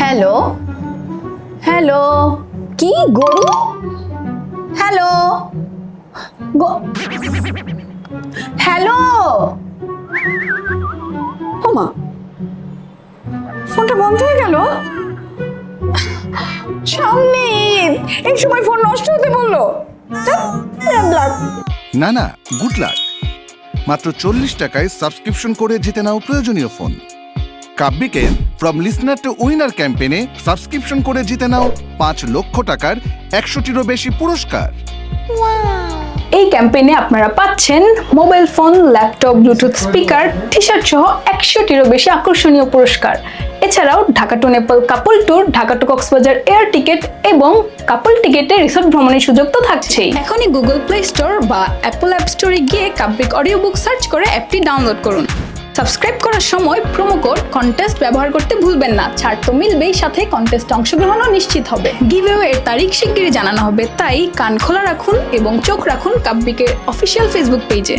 Hello hello কি গরু? Hello hello ওমা ফোনটা বন্ধ হয়ে গেল? সামনে, এই সময় ফোন নষ্ট হতে বলল। না না গুড লাক মাত্র চল্লিশ টাকায় সাবস্ক্রিপশন করে জিতে নাও প্রয়োজনীয় ফোন। কাব্যিকে ফ্রম লিসনার টু উইনার ক্যাম্পেনে সাবস্ক্রিপশন করে জিতে নাও পাঁচ লক্ষ টাকার একশোটিরও বেশি পুরস্কার। এই ক্যাম্পেইনে আপনারা পাচ্ছেন mobile phone laptop bluetooth speaker T shirt সহ একশোটিরও বেশি আকর্ষণীয় পুরস্কার। এছাড়াও Dhaka to Nepal couple tour Dhaka to Cox's Bazar air ticket এবং কাপল টিকেটে রিসোর্ট ভ্রমণের সুযোগ তো থাকছেই। এখনই গুগল প্লে স্টোর বা অ্যাপল অ্যাপ স্টোরে গিয়ে কাব্যিক অডিও বুক সার্চ করে অ্যাপটি ডাউনলোড করুন। সাবস্ক্রাইব করার সময় প্রোমো কোড কনটেস্ট ব্যবহার করতে ভুলবেন না। ছাড় তো মিলবেই, সাথে কনটেস্ট অংশগ্রহণও নিশ্চিত হবে। গিভে এর তারিখ শিগগিরই জানানো হবে। তাই কান খোলা রাখুন এবং চোখ রাখুন কাব্যিকের অফিসিয়াল ফেসবুক পেজে